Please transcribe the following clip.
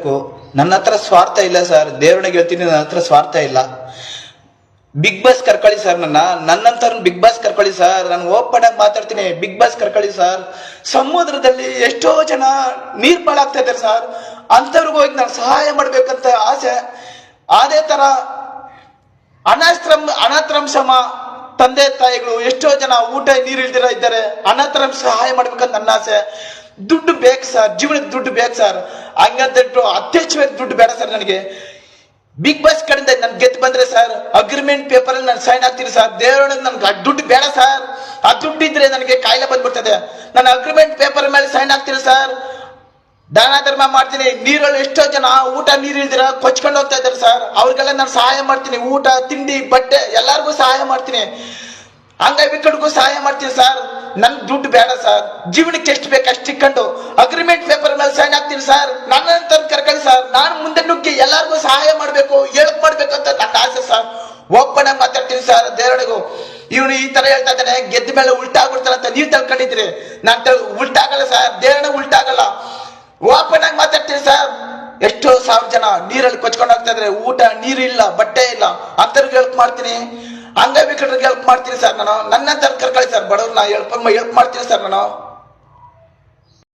ಹೇಳ್ಬೇಕು, ನನ್ನ ಹತ್ರ ಸ್ವಾರ್ಥ ಇಲ್ಲ ಸರ್ ದೇವ್ರನಿಗೆ ಹೇಳ್ತೀನಿ, ನನ್ನ ಹತ್ರ ಸ್ವಾರ್ಥ ಇಲ್ಲ. ಬಿಗ್ ಬಾಸ್ ಕರ್ಕೊಳ್ಳಿ ಸರ್ ನನ್ನ ನನ್ನಂತ ಬಿಗ್ ಬಾಸ್ ಕರ್ಕೊಳ್ಳಿ ಸರ್, ನಾನು ಓಪನ್ ಆಗಿ ಮಾತಾಡ್ತೀನಿ ಬಿಗ್ ಬಾಸ್ ಕರ್ಕೊಳ್ಳಿ ಸರ್. ಸಮುದ್ರದಲ್ಲಿ ಎಷ್ಟೋ ಜನ ನೀರ್ ಪಾಳಾಗ್ತಾ ಇದ್ದಾರೆ ಸರ್, ಅಂಥವ್ರಿಗೂ ಹೋಗಿ ನಾನು ಸಹಾಯ ಮಾಡ್ಬೇಕಂತ ಆಸೆ. ಅದೇ ತರ ಅನಾಶ್ರಮ, ಅನಾಥಾಶ್ರಮ ತಂದೆ ತಾಯಿಗಳು ಎಷ್ಟೋ ಜನ ಊಟ ನೀರು ಇಲ್ದಿರ ಇದ್ದಾರೆ ಅನಾಥರಂ ಸಹಾಯ ಮಾಡ್ಬೇಕಂತ ನನ್ನ ಆಸೆ. ದುಡ್ಡು ಬೇಕು ಸರ್, ಜೀವನಕ್ಕೆ ದುಡ್ಡು ಬೇಕು ಸರ್. ಹಂಗಂತ ಅತ್ಯಚ್ಛವಾಗಿ ದುಡ್ಡು ಬೇಡ ಸರ್ ನನಗೆ. ಬಿಗ್ ಬಾಸ್ ಕಡೆಯಿಂದ ನನ್ ಗೆದ್ದು ಬಂದ್ರೆ ಸರ್ ಅಗ್ರಿಮೆಂಟ್ ಪೇಪರ್ ಅಲ್ಲಿ ನಾನು ಸೈನ್ ಆಗ್ತೀನಿ ಸರ್. ದೇವರೊಳಗೆ ನನ್ಗೆ ಆ ದುಡ್ಡು ಬೇಡ ಸರ್. ಆ ದುಡ್ಡು ಇದ್ರೆ ನನಗೆ ಕಾಯಿಲೆ ಬಂದ್ಬಿಡ್ತದೆ. ನಾನು ಅಗ್ರಿಮೆಂಟ್ ಪೇಪರ್ ಮೇಲೆ ಸೈನ್ ಆಗ್ತೀನಿ ಸರ್. ದಾನ ಧರ್ಮ ಮಾಡ್ತೀನಿ. ನೀರಲ್ಲಿ ಎಷ್ಟೋ ಜನ ಊಟ ನೀರು ಇಲ್ದಿರ ಕೊಚ್ಕೊಂಡು ಹೋಗ್ತಾ ಇದ್ದಾರೆ ಸರ್. ಅವ್ರಿಗೆಲ್ಲ ನಾನು ಸಹಾಯ ಮಾಡ್ತೀನಿ. ಊಟ, ತಿಂಡಿ, ಬಟ್ಟೆ ಎಲ್ಲರಿಗೂ ಸಹಾಯ ಮಾಡ್ತೀನಿ. ಅಂಗವಿಕಲಿಗೂ ಸಹಾಯ ಮಾಡ್ತೀನಿ ಸರ್. ನನ್ ದುಡ್ಡು ಬೇಡ ಸರ್. ಜೀವನಕ್ಕೆ ಎಷ್ಟು ಬೇಕು ಅಷ್ಟು ಇಟ್ಕೊಂಡು ಅಗ್ರಿಮೆಂಟ್ ಆಗ್ತೀನಿ ಸರ್ ನನ್ನ ಕರ್ಕೊಳ್ಳಿ ಸರ್ ನಾನು ಮುಂದೆ ನುಗ್ಗಿ ಎಲ್ಲರಿಗೂ ಸಹಾಯ ಮಾಡಬೇಕು ಹೆಲ್ಪ್ ಮಾಡ್ಬೇಕು ಅಂತ ನನ್ನ ಆಸೆ ಸರ್ ಆಗಿ ಮಾತಾಡ್ತೀನಿ ಸರ್ ದೇವರಿಗೂ ಇವನು ಈ ತರ ಹೇಳ್ತಾ ಇದ್ದಾನೆ, ಗೆದ್ದ ಮೇಲೆ ಉಲ್ಟಾ ಆಗ್ಬಿಡ್ತಾನೆ ಅಂತ ನೀವು ತಿಳ್ಕೊಂಡಿದ್ರಿ ನಾನು ಉಲ್ಟಾ ಆಗಲ್ಲ ಸರ್ ದೇವರನ್ನ ಉಲ್ಟಾಗಲ್ಲ. ಓಪನ್ ಆಗಿ ಮಾತಾಡ್ತೀನಿ ಸರ್ ಎಷ್ಟೋ ಸಾವಿರ ಜನ ನೀರಲ್ಲಿ ಕೊಚ್ಕೊಂಡು ಹೋಗ್ತಾ ಇದ್ರೆ. ಊಟ, ನೀರು ಇಲ್ಲ, ಬಟ್ಟೆ ಇಲ್ಲ. ಅಂತರ್ಗೆ ಹೆಲ್ಪ್ ಮಾಡ್ತೀನಿ. ಅಂಗವಿಕಲರಿಗೆ ಹೆಲ್ಪ್ ಮಾಡ್ತೀನಿ ಸರ್ ನಾನು. ನನ್ನ ಕರ್ಕೊಳ್ಳಿ ಸರ್ ಬಡವ್ರನ್ನ ಹೆಲ್ಪ್ ಹೆಲ್ಪ್ ಮಾಡ್ತೀನಿ ಸರ್ ನಾನು.